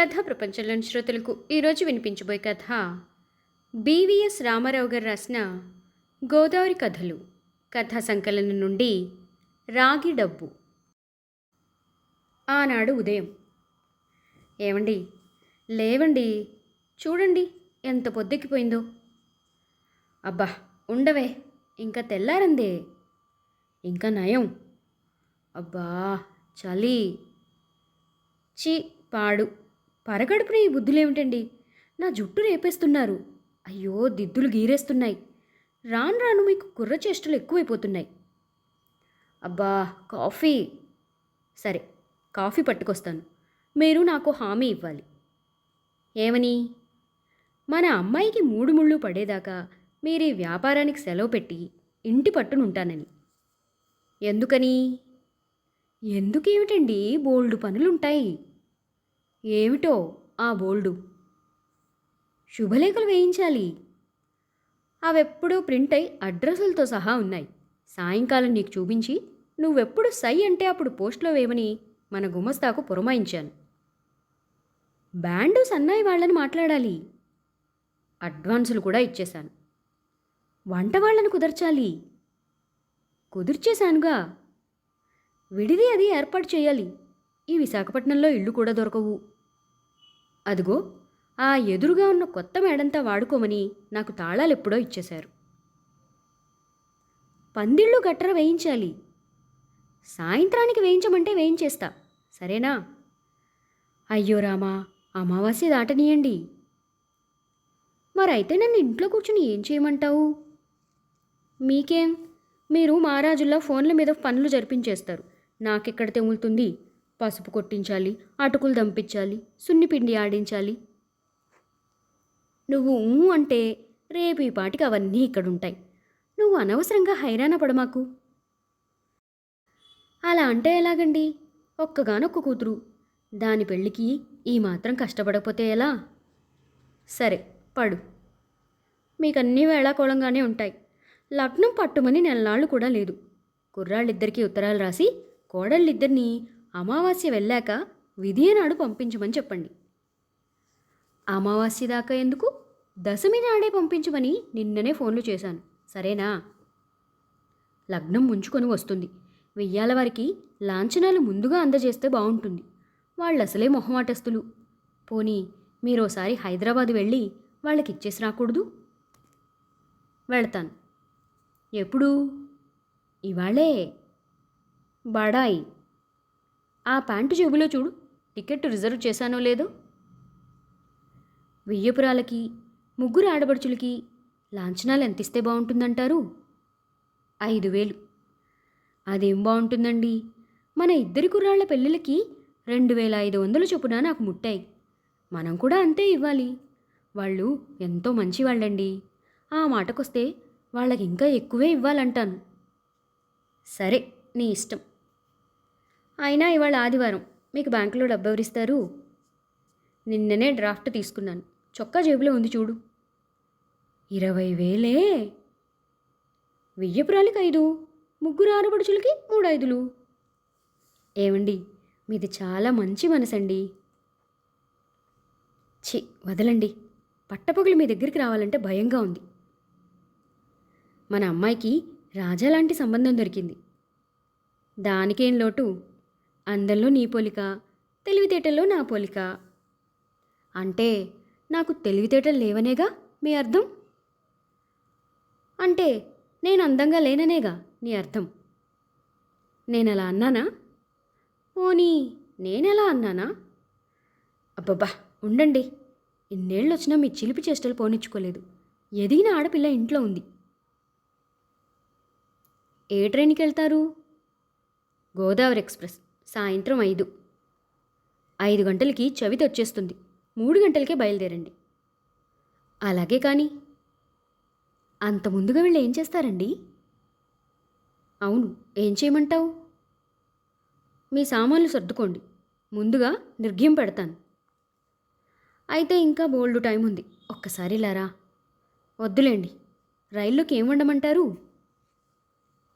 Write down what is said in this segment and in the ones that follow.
కథ ప్రపంచంలోని శ్రోతలకు ఈరోజు వినిపించబోయే కథ బీవీఎస్ రామారావు గారు రాసిన గోదావరి కథలు కథా సంకలనం నుండి రాగి డబ్బు. ఆనాడు ఉదయం. ఏమండి లేవండి? చూడండి ఎంత పొద్దెక్కిపోయిందో. అబ్బా ఉండవే ఇంకా తెల్లారందే. ఇంకా నయం. అబ్బా చలి. చి పాడు. పరగడుపున ఈ బుద్ధులేమిటండి? నా జుట్టు రేపేస్తున్నారు. అయ్యో దిద్దులు గీరేస్తున్నాయి. రాను రాను మీకు కుర్ర చేష్టలు ఎక్కువైపోతున్నాయి. అబ్బా కాఫీ. సరే కాఫీ పట్టుకొస్తాను. మీరు నాకు హామీ ఇవ్వాలి. ఏమని? మన అమ్మాయికి మూడు ముళ్ళు పడేదాకా మీరు ఈ వ్యాపారానికి సెలవు పెట్టి ఇంటి పట్టునుంటానని ఎందుకని? ఎందుకేమిటండి బోల్డు పనులుంటాయి? ఏమిటో ఆ బోల్డు. శుభలేఖలు వేయించాలి. అవెప్పుడూ ప్రింట్ అయి అడ్రస్లతో సహా ఉన్నాయి. సాయంకాలం నీకు చూపించి నువ్వెప్పుడు సై అంటే అప్పుడు పోస్ట్లో వేయమని మన గుమస్తాకు పురమాయించాను. బ్యాండు సన్నాయి వాళ్ళని మాట్లాడాలి. అడ్వాన్సులు కూడా ఇచ్చేశాను. వంట వాళ్ళని కుదర్చాలి. కుదిర్చేశానుగా. విడిది అది ఏర్పాటు చేయాలి. ఈ విశాఖపట్నంలో ఇళ్ళు కూడా దొరకవు. అదిగో ఆ ఎదురుగా ఉన్న కొత్త మేడంతా వాడుకోమని నాకు తాళాలు ఎప్పుడో ఇచ్చేశారు. పందిళ్ళు గట్ర వేయించాలి. సాయంత్రానికి వేయించమంటే వేయించేస్తా. సరేనా? అయ్యో రామా అమావాస్య దాటనీయండి. మరైతే నన్ను ఇంట్లో కూర్చుని ఏం చేయమంటావు? మీకేం? మీరు మహారాజుల్లో ఫోన్ల మీద పనులు జరిపించేస్తారు. నాకెక్కడ తెములుతుంది? పసుపు కొట్టించాలి అటుకులు దంపించాలి సున్నిపిండి ఆడించాలి. నువ్వు అంటే రేపు ఈ పాటికి అవన్నీ ఇక్కడుంటాయి. నువ్వు అనవసరంగా హైరాణ పడమాకు. అలా అంటే ఎలాగండి? ఒక్కగానొక్క కూతురు. దాని పెళ్ళికి ఈ మాత్రం కష్టపడకపోతే ఎలా? సరే పడు. మీకన్నీ వేళాకోళంగానే ఉంటాయి. లగ్నం పట్టుమని నెలనాళ్ళు కూడా లేదు. కుర్రాళ్ళిద్దరికీ ఉత్తరాలు రాసి కోడళ్ళిద్దరినీ అమావాస్య వెళ్ళాక విధియ నాడు పంపించమని చెప్పండి. అమావాస్య దాకా ఎందుకు? దశమి నాడే పంపించమని నిన్ననే ఫోన్లు చేశాను. సరేనా? లగ్నం ముంచుకొని వస్తుంది. వెయ్యాల వారికి లాంఛనాలు ముందుగా అందజేస్తే బాగుంటుంది. వాళ్ళు అసలే మొహమాటస్తులు పోనీ మీరోసారి హైదరాబాద్ వెళ్ళి వాళ్ళకి ఇచ్చేసి రాకూడదు? వెళతాను. ఎప్పుడు? ఇవాళే. బడాయి. ఆ ప్యాంటు జేబులో చూడు. టికెట్ రిజర్వ్ చేశానో లేదో. వెయ్యపురాలకి ముగ్గురు ఆడబడుచులకి లాంఛనాలు ఎంత ఇస్తే బాగుంటుందంటారు ఐదు వేలు. అదేం బాగుంటుందండి మన ఇద్దరి కుర్రాళ్ళ పెళ్ళిళ్ళకి రెండు వేల ఐదు వందలు చొప్పున నాకు ముట్టాయి. మనం కూడా అంతే ఇవ్వాలి. వాళ్ళు ఎంతో మంచి వాళ్ళండి ఆ మాటకొస్తే వాళ్ళకి ఇంకా ఎక్కువే ఇవ్వాలంటాను. సరే నీ ఇష్టం. అయినా ఇవాళ ఆదివారం. మీకు బ్యాంకులో డబ్బు ఎవరిస్తారు? నిన్ననే డ్రాఫ్ట్ తీసుకున్నాను. చొక్కా జేబులో ఉంది చూడు. ఇరవై వేలే? వెయ్యపురాలకి ఐదు ముగ్గురు ఆరుబడుచులకి మూడు ఐదులు ఏమండి మీది చాలా మంచి మనసండి. ఛీ వదలండి. పట్టపగలు మీ దగ్గరికి రావాలంటే భయంగా ఉంది. మన అమ్మాయికి రాజా లాంటి సంబంధం దొరికింది. దానికేం లోటు? అందంలో నీ పోలిక తెలివితేటల్లో నా పోలిక. అంటే నాకు తెలివితేటలు లేవనేగా మీ అర్థం? అంటే నేను అందంగా లేననేగా నీ అర్థం? నేను అలా అన్నానా? పోనీ నేనెలా అన్నానా? అబ్బబ్బా ఉండండి. ఇన్నేళ్ళు వచ్చినా మీ చిలిపి చేష్టలు పోనిచ్చుకోలేదు. ఎదిగిన ఆడపిల్ల ఇంట్లో ఉంది. ఏ ట్రైన్కి వెళ్తారు గోదావరి ఎక్స్ప్రెస్. సాయంత్రం ఐదు. ఐదు గంటలకి చవితి వచ్చేస్తుంది. మూడు గంటలకే బయలుదేరండి. అలాగే కానీ అంత ముందుగా వీళ్ళు ఏం చేస్తారండి? అవును ఏం చేయమంటావు? మీ సామాన్లు సర్దుకోండి. ముందుగా నిర్ఘ్యం పెడతాను. అయితే ఇంకా బోల్డు టైం ఉంది. ఒక్కసారి లారా వద్దులేండి. రైల్లోకి ఏం వండమంటారు?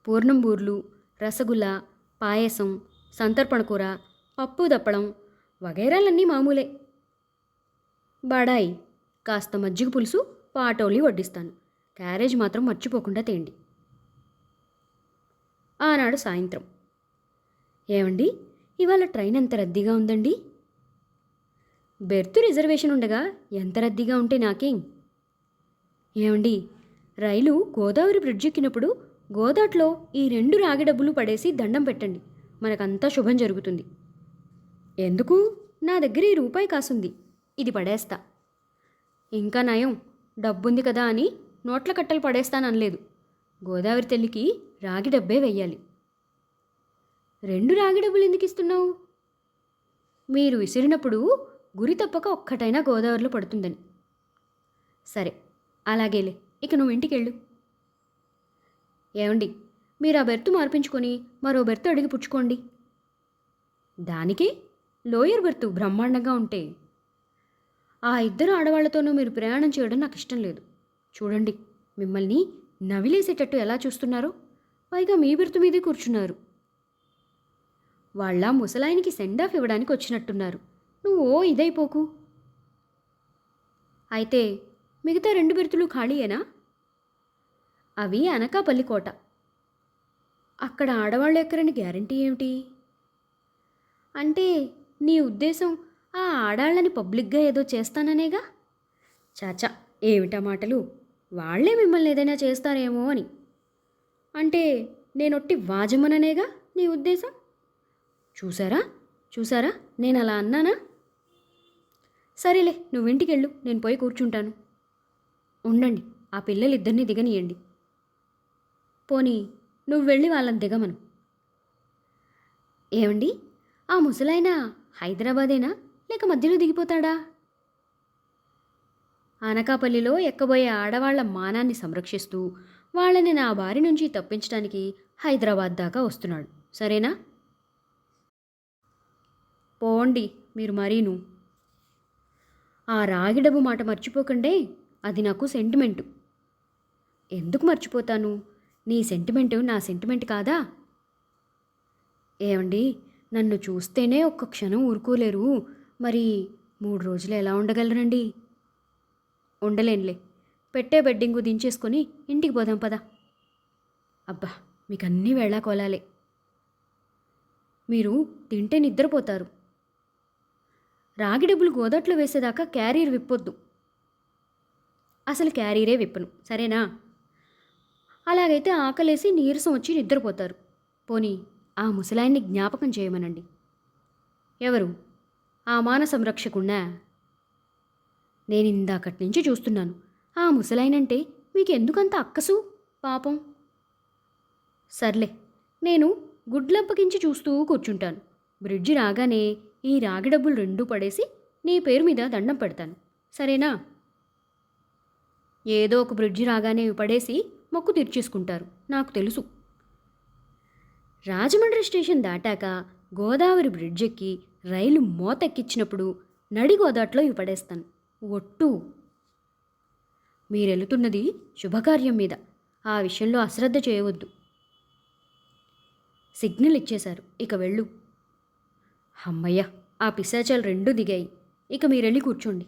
పూర్ణం బూర్లు రసగుల్లా పాయసం సంతర్పణ కూర పప్పు దప్పడం వగైరాలన్నీ మామూలే. బడాయి కాస్త మజ్జిగ పులుసు పాటోలి వడ్డిస్తాను. క్యారేజ్ మాత్రం మర్చిపోకుండా తేండి. ఆనాడు సాయంత్రం. ఏమండి ఇవాళ ట్రైన్ ఎంత రద్దీగా ఉందండి? బెర్త్ రిజర్వేషన్ ఉండగా ఎంత రద్దీగా ఉంటే నాకేం? ఏమండి రైలు గోదావరి బ్రిడ్జ్ ఎక్కినప్పుడు గోదాట్లో ఈ రెండు రాగి డబ్బులు పడేసి దండం పెట్టండి. మనకంతా శుభం జరుగుతుంది. ఎందుకు? నా దగ్గర ఈ రూపాయి కాసుంది. ఇది పడేస్తా. ఇంకా నయం డబ్బుంది కదా అని నోట్ల కట్టలు పడేస్తాననలేదు. గోదావరి తల్లికి రాగి డబ్బే వెయ్యాలి. రెండు రాగి డబ్బులు ఎందుకు ఇస్తున్నావు? మీరు విసిరినప్పుడు గురి తప్పక ఒక్కటైనా గోదావరిలో పడుతుందని. సరే అలాగేలే. ఇక నువ్వు ఇంటికెళ్ళు. ఏమండి? మీరు ఆ బెర్త్ మార్పించుకొని మరో బెర్త్ అడిగి పుచ్చుకోండి. దానికి లోయర్ బెర్త్ బ్రహ్మాండంగా ఉంటే ఆ ఇద్దరు ఆడవాళ్ళతోనూ మీరు ప్రయాణం చేయడం నాకు ఇష్టం లేదు. చూడండి మిమ్మల్ని నవిలేసేటట్టు ఎలా చూస్తున్నారో పైగా మీ బెర్త్ మీదే కూర్చున్నారు. వాళ్ళ ముసలాయనికి సెండ్ ఆఫ్ ఇవ్వడానికి వచ్చినట్టున్నారు. నువ్వు ఓ ఇదైపోకు. అయితే మిగతా రెండు బెర్తులు ఖాళీయేనా? అవి అనకాపల్లి కోట. అక్కడ ఆడవాళ్ళు ఎక్కరని గ్యారంటీ ఏమిటి? అంటే నీ ఉద్దేశం ఆ ఆడాళ్ళని పబ్లిక్గా ఏదో చేస్తాననేగా? చాచా ఏమిటా మాటలు? వాళ్ళే మిమ్మల్ని ఏదైనా చేస్తారేమో అని. అంటే నేనొట్టి వాజమననేగా నీ ఉద్దేశం? చూసారా చూసారా నేను అలా అన్నానా? సరేలే నువ్వు ఇంటికెళ్ళు నేను పోయి కూర్చుంటాను. ఉండండి ఆ పిల్లలిద్దరినీ దిగనియండి. పోనీ నువ్వు వెళ్ళి వాళ్ళని దిగమను. ఏమండి? ఆ ముసలాయన హైదరాబాదేనా? లేక మధ్యలో దిగిపోతాడా? అనకాపల్లిలో ఎక్కబోయే ఆడవాళ్ళ మానాన్ని సంరక్షిస్తూ వాళ్ళని నా బారి నుంచి తప్పించడానికి హైదరాబాద్ దాకా వస్తున్నాడు. సరేనా? పోండి మీరు మరీను. ఆ రాగి డబ్బు మాట మర్చిపోకండే అది నాకు సెంటిమెంటు. ఎందుకు మర్చిపోతాను? నీ సెంటిమెంటు నా సెంటిమెంట్ కాదా? ఏమండి నన్ను చూస్తేనే ఒక్క క్షణం ఊరుకోలేరు. మరి మూడు రోజులు ఎలా ఉండగలరండి ఉండలేనులే. పెట్టే బెడ్డింగు దించేసుకొని ఇంటికి పోదాం పదా. అబ్బా మీకు అన్నీ వెళ్ళాకోలాలే మీరు తింటే నిద్రపోతారు. రాగి డబ్బులు గోదట్లో వేసేదాకా క్యారియర్ విప్పొద్దు. అసలు క్యారియరే విప్పను. సరేనా? అలాగైతే ఆకలేసి నీరసం వచ్చి నిద్రపోతారు. పోనీ ఆ ముసలాయన్ని జ్ఞాపకం చేయమనండి. ఎవరు? ఆ మాన సంరక్షకున్నా నేను ఇందాకటి నుంచి చూస్తున్నాను. ఆ ముసలాయనంటే మీకు ఎందుకంత అక్కసు? పాపం. సర్లే నేను గుడ్లప్పకించి చూస్తూ కూర్చుంటాను. బ్రిడ్జి రాగానే ఈ రాగి డబ్బులు రెండూ పడేసి నీ పేరు మీద దండం పెడతాను. సరేనా? ఏదో ఒక బ్రిడ్జి రాగానే పడేసి మొక్కు తీర్చేసుకుంటారు నాకు తెలుసు. రాజమండ్రి స్టేషన్ దాటాక గోదావరి బ్రిడ్జ్ ఎక్కి రైలు మోతెక్కిచ్చినప్పుడు నడి గోదాట్లో ఇవి పడేస్తాను. ఒట్టు. మీరెళ్తున్నది శుభకార్యం మీద. ఆ విషయంలో అశ్రద్ధ చేయవద్దు. సిగ్నల్ ఇచ్చేశారు. ఇక వెళ్ళు. అమ్మయ్య ఆ పిశాచాలు రెండూ దిగాయి. ఇక మీరెళ్ళి కూర్చోండి.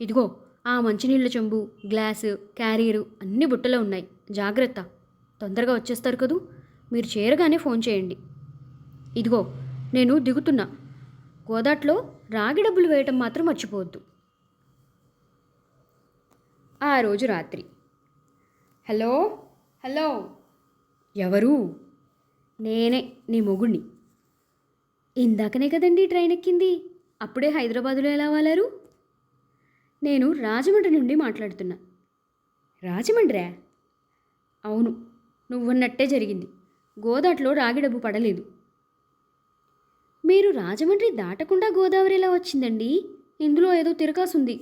ఇదిగో ఆ మంచినీళ్ళ చెంబు గ్లాసు క్యారియరు అన్ని బుట్టలో ఉన్నాయి. జాగ్రత్త. తొందరగా వచ్చేస్తారు కదూ? మీరు చేరగానే ఫోన్ చేయండి. ఇదిగో నేను దిగుతున్నా. గోదాట్లో రాగి డబ్బులు వేయటం మాత్రం మర్చిపోవద్దు. ఆ రోజు రాత్రి. హలో? హలో? ఎవరు? నేనే నీ మొగుణ్ణి. ఇందాకనే కదండి ట్రైన్ ఎక్కింది. అప్పుడే హైదరాబాదులో ఎలా వాలారు? నేను రాజమండ్రి నుండి మాట్లాడుతున్నా. రాజమండ్రా? అవును నువ్వన్నట్టే జరిగింది. గోదాట్లో రాగి డబ్బు పడలేదు. మీరు రాజమండ్రి దాటకుండా గోదావరి ఎలా వచ్చిందండి? ఇందులో ఏదో తిరకాసుంది.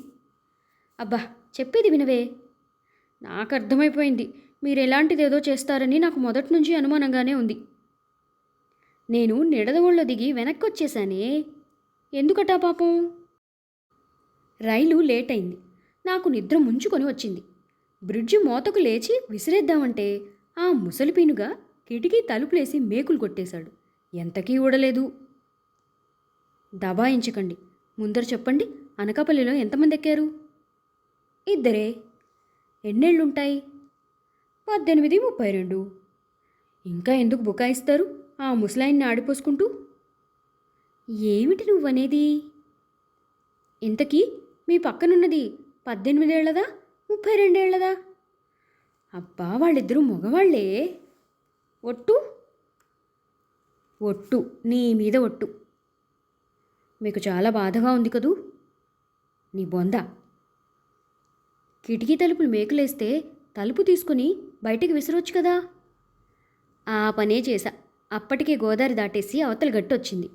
అబ్బా చెప్పేది వినవే. నాకు అర్థమైపోయింది. మీరు ఎలాంటిదేదో చేస్తారని నాకు మొదటి నుంచి అనుమానంగానే ఉంది. నేను నిడదవోళ్ళలో దిగి వెనక్కి వచ్చేసానే ఎందుకటా పాపం? రైలు లేట్ అయింది నాకు నిద్ర ముంచుకొని వచ్చింది. బ్రిడ్జి మోతకు లేచి విసిరేద్దామంటే ఆ ముసలిపీనుగా కిటికీ తలుపులేసి మేకులు కొట్టేశాడు. ఎంతకీ ఊడలేదు. దబాయించకండి. ముందర చెప్పండి. అనకాపల్లిలో ఎంతమంది ఎక్కారు ఇద్దరే. ఎన్నేళ్ళుంటాయి? పద్దెనిమిది ముప్పై రెండు ఇంకా ఎందుకు బుకాయిస్తారు ఆ ముసలాయిన్ని ఆడిపోసుకుంటూ? ఏమిటి నువ్వనేది? ఇంతకీ మీ పక్కనున్నది పద్దెనిమిదేళ్ళదా? ముప్పై రెండేళ్ళదా అబ్బా వాళ్ళిద్దరూ మగవాళ్ళే. ఒట్టు? ఒట్టు. నీ మీద ఒట్టు. మీకు చాలా బాధగా ఉంది కదూ? నీ బొంద. కిటికీ తలుపులు మేకులేస్తే తలుపు తీసుకుని బయటికి విసిరొచ్చు కదా? ఆ పనే చేశా. అప్పటికే గోదావరి దాటేసి అవతల గట్టొచ్చింది.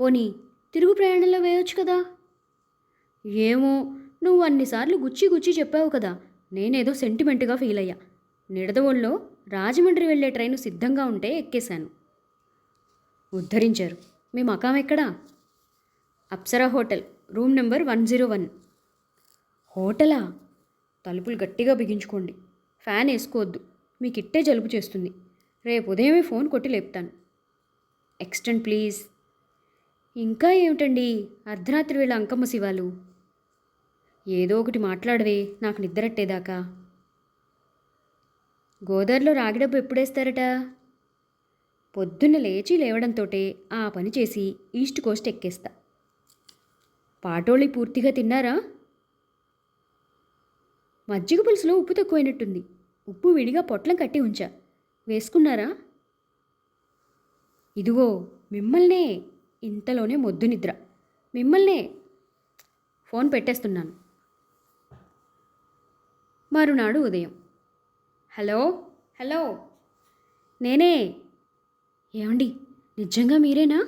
పోనీ తిరుగు ప్రయాణంలో వేయొచ్చు కదా? ఏమో నువ్వు అన్నిసార్లు గుచ్చి గుచ్చి చెప్పావు కదా నేనేదో సెంటిమెంట్గా ఫీల్ అయ్యా. నిడదవోళ్ళలో రాజమండ్రి వెళ్ళే ట్రైన్ సిద్ధంగా ఉంటే ఎక్కేశాను. ఉద్ధరించారు. మీ మకాం ఎక్కడా? Apsara hotel room number one zero one. హోటలా? తలుపులు గట్టిగా బిగించుకోండి. ఫ్యాన్ వేసుకోవద్దు. మీకు ఇట్టే జలుబు చేస్తుంది. రేపు ఉదయమే ఫోన్ కొట్టి లేపుతాను. Extend please. ఇంకా ఏమిటండి? అర్ధరాత్రి వేళ అంకమ్మ శివాలు. ఏదో ఒకటి మాట్లాడవే నాకు నిద్రట్టేదాకా గోదావరిలో రాగిడబ్బు ఎప్పుడేస్తారట? పొద్దున్న లేచి లేవడంతోటే ఆ పని చేసి ఈస్ట్ కోస్ట్ ఎక్కేస్తా. పాటోళి పూర్తిగా తిన్నారా? మజ్జిగ పులుసులో ఉప్పు తక్కువైనట్టుంది. ఉప్పు విడిగా పొట్లం కట్టి ఉంచా. వేసుకున్నారా? ఇదిగో మిమ్మల్నే. ఇంతలోనే మొద్దు నిద్ర. మిమ్మల్నే. ఫోన్ పెట్టేస్తున్నాను. మరునాడు ఉదయం. హలో? హలో? నేనే? ఏమండి? నిజంగా మీరేనా?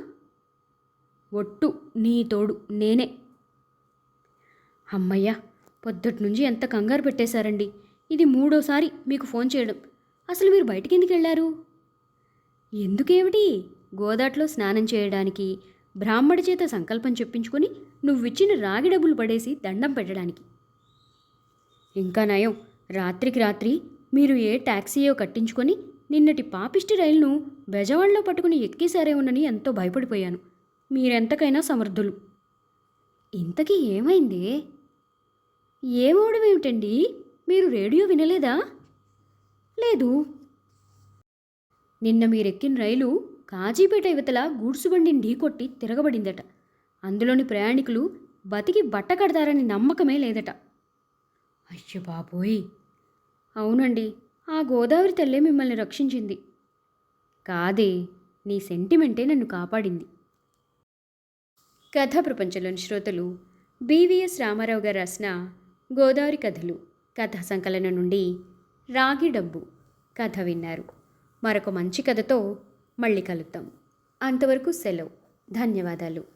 ఒట్టు నీ తోడు నేనే. అమ్మయ్యా పొద్దుటి నుంచి ఎంత కంగారు పెట్టేశారండి. ఇది మూడోసారి మీకు ఫోన్ చేయడం. అసలు మీరు బయటికి ఎందుకు వెళ్ళారు? ఎందుకేమిటి? గోదాట్లో స్నానం చేయడానికి బ్రాహ్మడి చేత సంకల్పం చెప్పించుకొని నువ్విచ్చిన రాగి డబ్బులు పడేసి దండం పెట్టడానికి. ఇంకా నయం. రాత్రికి రాత్రి మీరు ఏ ట్యాక్సీయో కట్టించుకొని నిన్నటి పాపిష్టి రైలును బెజవాడలో పట్టుకుని ఎక్కేశారేమోనని ఎంతో భయపడిపోయాను. మీరెంతకైనా సమర్థులు. ఇంతకీ ఏమైంది? ఏమవడం ఏమిటండి మీరు రేడియో వినలేదా? లేదు. నిన్న మీరెక్కిన రైలు కాజీపేట యువతల గూడ్సు బండిని ఢీకొట్టి తిరగబడిందట. అందులోని ప్రయాణికులు బతికి బట్ట కడతారని నమ్మకమే లేదట. అయ్యో బాబోయ్. అవునండి ఆ గోదావరి తల్లే మిమ్మల్ని రక్షించింది. కాదే నీ సెంటిమెంటే నన్ను కాపాడింది. కథా ప్రపంచంలోని శ్రోతలు బీవీఎస్ రామారావు గారు రాసిన గోదావరి కథలు కథా సంకలనం నుండి రాగి డబ్బు కథ విన్నారు. మరొక మంచి కథతో మళ్ళీ కలుద్దాం. అంతవరకు సెలవు. ధన్యవాదాలు.